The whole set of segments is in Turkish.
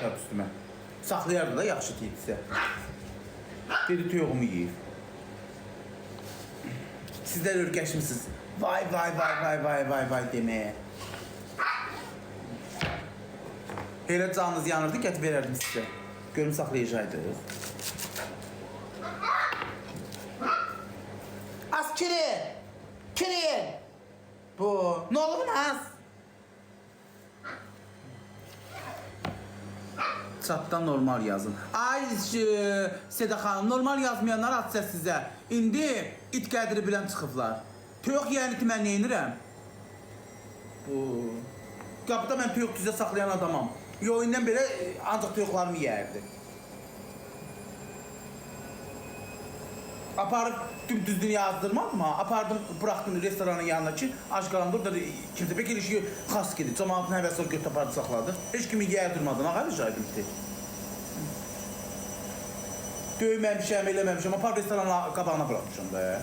qaytar üstümə. Saxlayardı da yaxşı tiyibsə. Dedi toyuğumu yeyir. Sizlər ürkəşmisiniz. Vay vay vay vay vay vay vay deməyə. Elə canınız yanırdı, gətib verərdim sizə. Görüm saxlayacaqdınız. Az kiri! Kiri! Bu, nə olub az? Chatdan normal yazın. Ay e, Seda xanım, normal yazmayanlar atsa sizə. İndi it qədri bilən çıxıblar. Toyuq yeyəni ki mən neynirəm? Bu qapıda mən toyuq düzə saxlayan adamam. Yo indən belə ancaq toyuqlarımı yeyərdi. Aparıb düzdüzünü yazdırmadım ha. Apardım, bıraxdım restoranın yanına ki, aç qalan dur da kimsə pek ilişki xas gedib. Cəmaatın həvəsi götürüb apardı saxladı. Heç kimi yeydirmədim, ağa rica edim ki. Döyməmişəm, eləməmişəm. Apar restoranın qabağına bırakmışam da.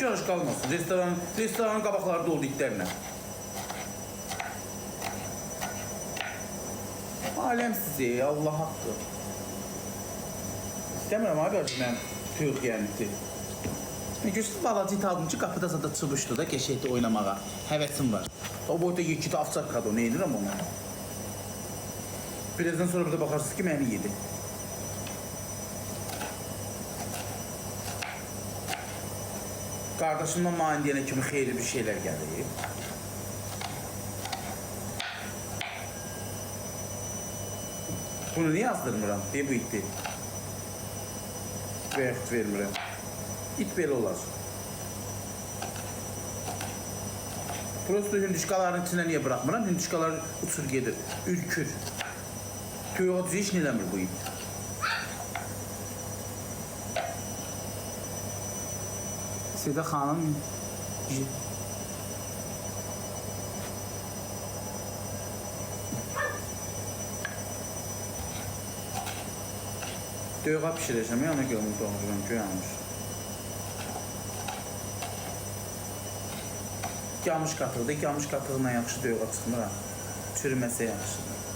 Çarş qalmasın. Restoran, restoranın qabaqları doldu itlərlə. Aləm sizi, Allah haqqı. İstəmirəm abi, yəyənlikdir. Görsün balaca it aldım ki, qapıda zada çıxmışdı da keçəkdi oynamağa. Həvəsim var. O boyda yekidi avçarkadı o, nə edirəm ona? Birazdan sonra burada baxarsınız ki, məni yedi. Qardaşımdan mənə deyənə kimi xeyirli bir şeylər gəlir. Bunu niyə yazdırmıram? Deyə bu itdi. Vaxt vermirəm. İt belə olar. Prosto hündüşkaların içine niye bırakmıram? Hündüşkalar uçur gedir, ürkür. Tüyü hiç nelemir bu it. Seda xanım Döyüğa pişirəcəm, yana görmür doğrudan ki, yanmış. Yamış qatığıdır, yamış qatığına yaxşı döyüğa çıxmır ha. Çürüməsə yaxşıdır.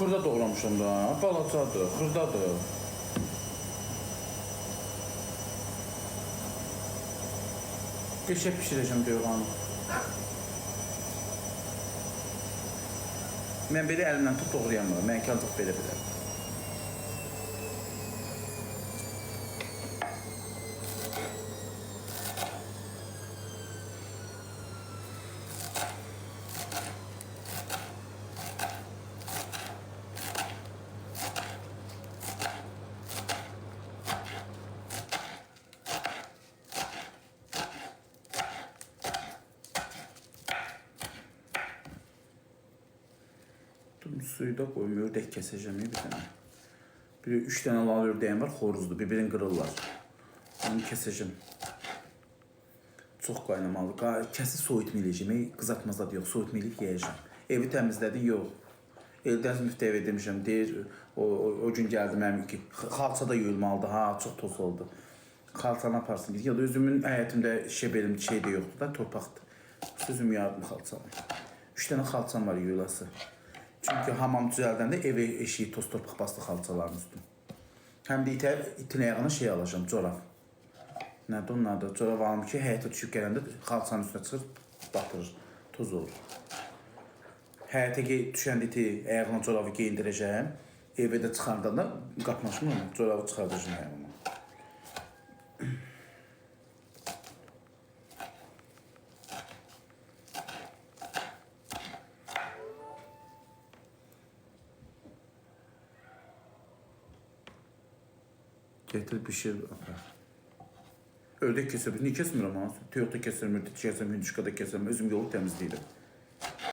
Xırda doğramışam da, balacadır, xırdadır. Qəşəng bişirəcəm döyğanı. Mən belə əlimlə tut doğrayamıram, mən ki ancaq belə bilərəm. Suyu da koyuyor, ördək kəsəcəm bir dənə. Bir üç dənə lal ördəyim var, xoruzdur, bir-birini qırırlar. Onu kəsəcəm. Çox qaynamalı. Qa- Kəsi soyutmayacağım, qızartma zad yox, soyutmayıb yeyəcəm. Evi təmizlədi, yox. Eldən müftə evə demişəm, deyir, o, o, o gün gəldi mənim ki, xalça da yuyulmalıdır, ha, çox toz oldu. Xalçanı aparsın, ya da özümün həyətimdə şebelim şey də yoxdur da, torpaqdır. Sözüm yardım xalçanı. Üç dənə xalçam var yuyulası. Çünkü hamam düzəldəndə ev eşiği toz torpaq bastı xalçaların üstünə. Həm də itə, itin ayağına şey alacağım, corab. Nədir onun adı? Corab alım ki, həyətə düşüb gələndə xalçanın üstünə çıxır, batırır, toz olur. Həyətə düşəndə iti ayağına corabı geyindirəcəm. Evə də çıxardanda qatmaşmır mı? Corabı çıxardacağım ayağıma. Getir bişir apar. Ördək kəsir, niyə kəsmirəm ha? Toyota kəsirmir, kəsirəm, hündüşkada kəsirəm, özüm yolu təmizləyirəm.